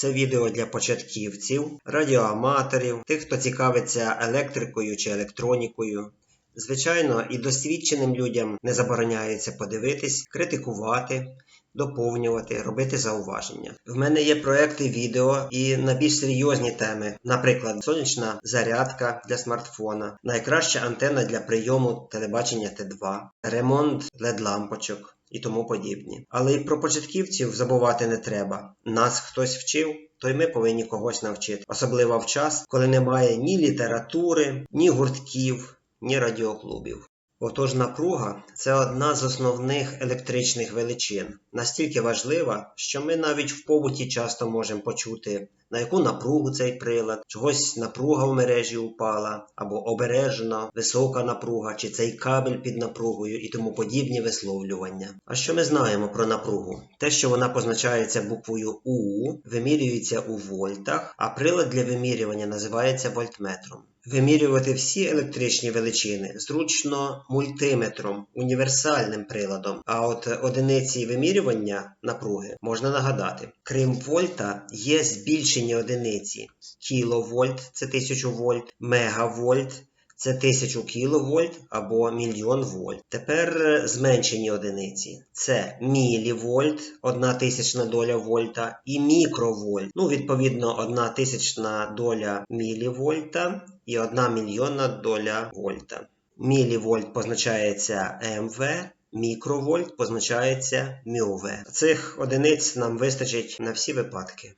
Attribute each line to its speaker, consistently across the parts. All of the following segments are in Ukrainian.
Speaker 1: Це відео для початківців, радіоаматорів, тих, хто цікавиться електрикою чи електронікою. Звичайно, і досвідченим людям не забороняється подивитись, критикувати, доповнювати, робити зауваження. В мене є проекти відео і на більш серйозні теми, наприклад, сонячна зарядка для смартфона, найкраща антенна для прийому телебачення Т2, ремонт LED-лампочок і тому подібні. Але і про початківців забувати не треба. Нас хтось вчив. То й ми повинні когось навчити, особливо в час, коли немає ні літератури, ні гуртків, ні радіоклубів. Отож, напруга це одна з основних електричних величин, настільки важлива, що ми навіть в побуті часто можемо почути, на яку напругу цей прилад, чогось напруга в мережі упала, або обережна, висока напруга, чи цей кабель під напругою і тому подібні висловлювання. А що ми знаємо про напругу? Те, що вона позначається буквою У, вимірюється у вольтах, а прилад для вимірювання називається вольтметром. Вимірювати всі електричні величини зручно мультиметром, універсальним приладом. А от одиниці вимірювання напруги можна нагадати. Крім вольта, є збільшені одиниці. Кіловольт це 1000 вольт, мегавольт. Це 1000 кВт або мільйон вольт. Тепер зменшені одиниці. Це мілівольт, 1 тисячна доля вольта, і мікровольт. Ну, відповідно, 1 тисячна доля мілівольта і 1 мільйонна доля вольта. Мілівольт позначається МВ, мікровольт позначається МЮВ. Цих одиниць нам вистачить на всі випадки.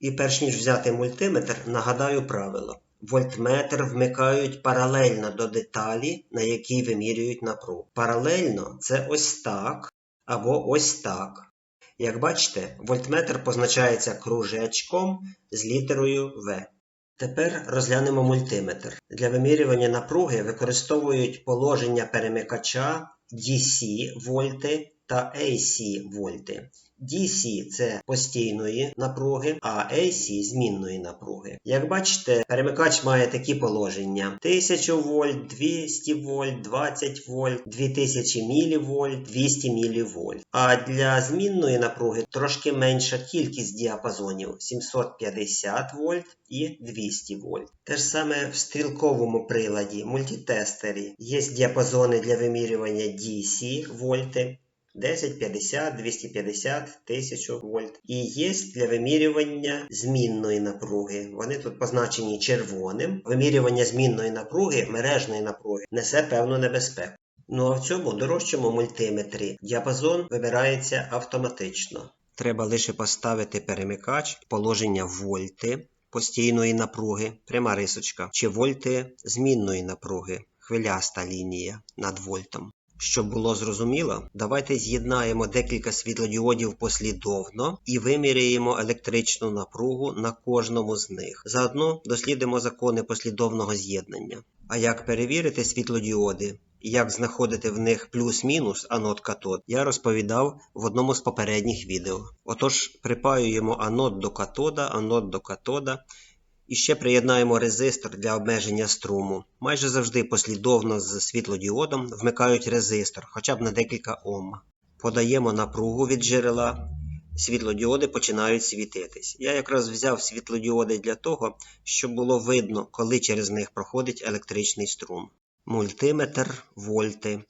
Speaker 1: І перш ніж взяти мультиметр, нагадаю правило. Вольтметр вмикають паралельно до деталі, на якій вимірюють напругу. Паралельно це ось так або ось так. Як бачите, вольтметр позначається кружечком з літерою В. Тепер розглянемо мультиметр. Для вимірювання напруги використовують положення перемикача DC вольти та AC вольти. DC це постійної напруги, а AC змінної напруги. Як бачите, перемикач має такі положення: 1000 вольт, 200 вольт, 20 вольт, 2000 мВ, 200 мВ. А для змінної напруги трошки менша кількість діапазонів 750 вольт і 200 вольт. Те ж саме в стрілковому приладі мультитестері є діапазони для вимірювання DC вольти. 10, 50, 250, 1000 вольт. І є для вимірювання змінної напруги. Вони тут позначені червоним. Вимірювання змінної напруги, мережної напруги, несе певну небезпеку. Ну а в цьому дорожчому мультиметрі діапазон вибирається автоматично. Треба лише поставити перемикач, положення вольти постійної напруги, пряма рисочка, чи вольти змінної напруги, хвиляста лінія над вольтом. Щоб було зрозуміло, давайте з'єднаємо декілька світлодіодів послідовно і виміряємо електричну напругу на кожному з них. Заодно дослідимо закони послідовного з'єднання. А як перевірити світлодіоди як знаходити в них плюс-мінус анод катод, я розповідав в одному з попередніх відео. Отож, припаюємо анод до катода, анод до катода. І ще приєднаємо резистор для обмеження струму. Майже завжди послідовно з світлодіодом вмикають резистор, хоча б на декілька Ом. Подаємо напругу від джерела, світлодіоди починають світитись. Я якраз взяв світлодіоди для того, щоб було видно, коли через них проходить електричний струм. Мультиметр, вольти,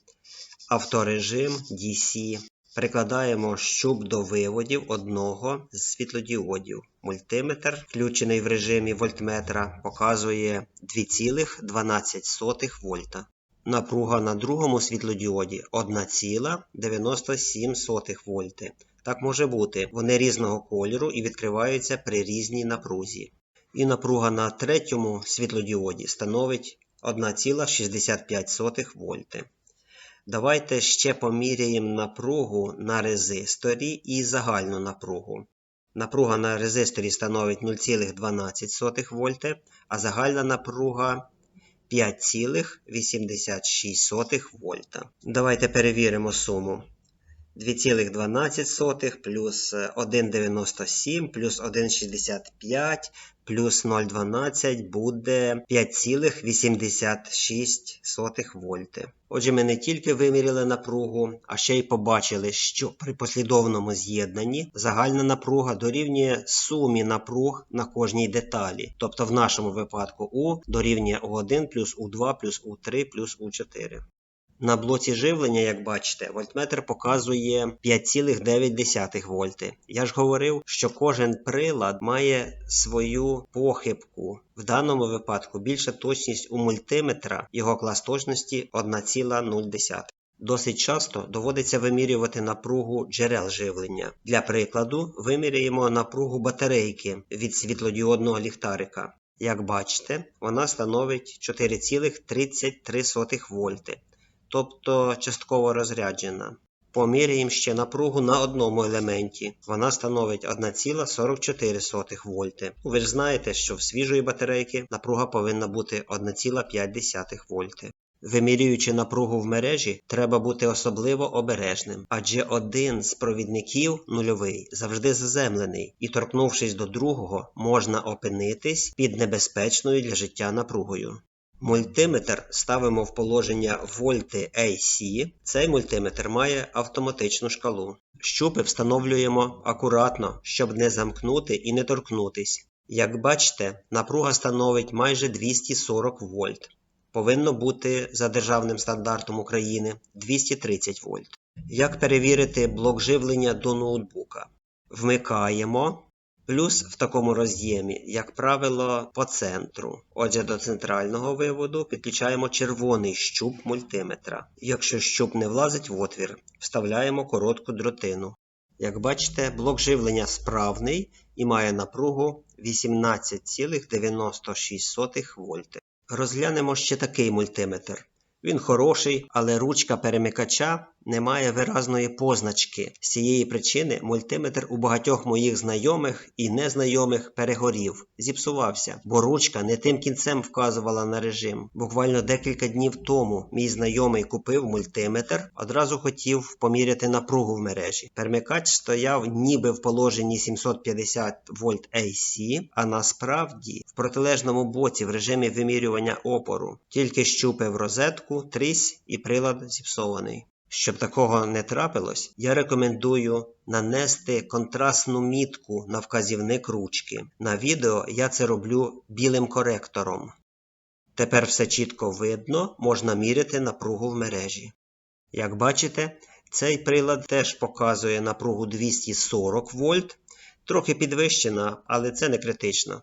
Speaker 1: авторежим DC. Прикладаємо щуп до виводів одного з світлодіодів. Мультиметр, включений в режимі вольтметра, показує 2,12 вольта. Напруга на другому світлодіоді 1,97 вольти. Так може бути, вони різного кольору і відкриваються при різній напрузі. І напруга на третьому світлодіоді становить 1,65 вольти. Давайте ще поміряємо напругу на резисторі і загальну напругу. Напруга на резисторі становить 0,12 вольти, а загальна напруга 5,86 вольта. Давайте перевіримо суму. 2,12 плюс 1,97 плюс 1,65 плюс 0,12 буде 5,86 вольти. Отже, ми не тільки виміряли напругу, а ще й побачили, що при послідовному з'єднанні загальна напруга дорівнює сумі напруг на кожній деталі. Тобто в нашому випадку У дорівнює У1 плюс У2 плюс У3 плюс У4. На блоці живлення, як бачите, вольтметр показує 5,9 вольти. Я ж говорив, що кожен прилад має свою похибку. В даному випадку більша точність у мультиметра, його клас точності 1,0. Досить часто доводиться вимірювати напругу джерел живлення. Для прикладу, виміряємо напругу батарейки від світлодіодного ліхтарика. Як бачите, вона становить 4,33 вольти тобто частково розряджена. Поміряємо ще напругу на одному елементі. Вона становить 1,44 вольти. Ви ж знаєте, що в свіжої батарейки напруга повинна бути 1,5 вольти. Вимірюючи напругу в мережі, треба бути особливо обережним, адже один з провідників нульовий завжди заземлений, і торкнувшись до другого, можна опинитись під небезпечною для життя напругою. Мультиметр ставимо в положення вольти AC. Цей мультиметр має автоматичну шкалу. Щупи встановлюємо акуратно, щоб не замкнути і не торкнутись. Як бачите, напруга становить майже 240 вольт. Повинно бути за державним стандартом України 230 вольт. Як перевірити блок живлення до ноутбука? Вмикаємо Плюс в такому роз'ємі, як правило, по центру. Отже, до центрального виводу підключаємо червоний щуп мультиметра. Якщо щуп не влазить в отвір, вставляємо коротку дротину. Як бачите, блок живлення справний і має напругу 18,96 вольти. Розглянемо ще такий мультиметр. Він хороший, але ручка перемикача немає виразної позначки. З цієї причини мультиметр у багатьох моїх знайомих і незнайомих перегорів, зіпсувався, бо ручка не тим кінцем вказувала на режим. Буквально декілька днів тому мій знайомий купив мультиметр, одразу хотів поміряти напругу в мережі. Перемикач стояв ніби в положенні 750 вольт AC, а насправді в протилежному боці в режимі вимірювання опору. Тільки щупив розетку, трісь і прилад зіпсований. Щоб такого не трапилось, я рекомендую нанести контрастну мітку на вказівник ручки. На відео я це роблю білим коректором. Тепер все чітко видно, можна міряти напругу в мережі. Як бачите, цей прилад теж показує напругу 240 вольт, трохи підвищена, але це не критично.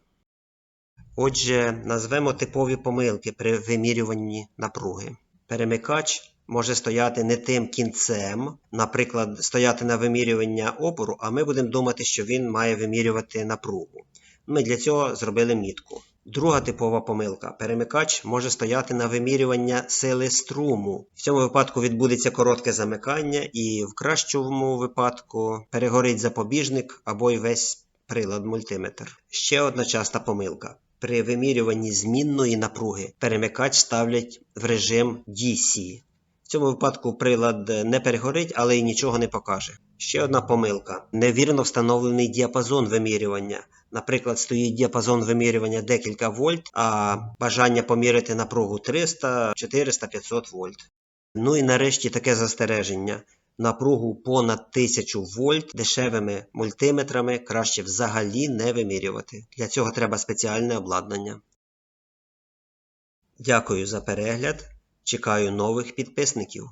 Speaker 1: Отже, назвемо типові помилки при вимірюванні напруги. Перемикач може стояти не тим кінцем, наприклад, стояти на вимірювання опору, а ми будемо думати, що він має вимірювати напругу. Ми для цього зробили мітку. Друга типова помилка. Перемикач може стояти на вимірювання сили струму. В цьому випадку відбудеться коротке замикання, і в кращому випадку перегорить запобіжник або й весь прилад мультиметр. Ще одна часта помилка. При вимірюванні змінної напруги перемикач ставлять в режим DC В цьому випадку прилад не перегорить, але й нічого не покаже. Ще одна помилка: невірно встановлений діапазон вимірювання. Наприклад, стоїть діапазон вимірювання декілька вольт, а бажання поміряти напругу 300, 400, 500 вольт. Ну і нарешті таке застереження. Напругу понад 1000 вольт дешевими мультиметрами краще взагалі не вимірювати. Для цього треба спеціальне обладнання. Дякую за перегляд. Чекаю нових підписників.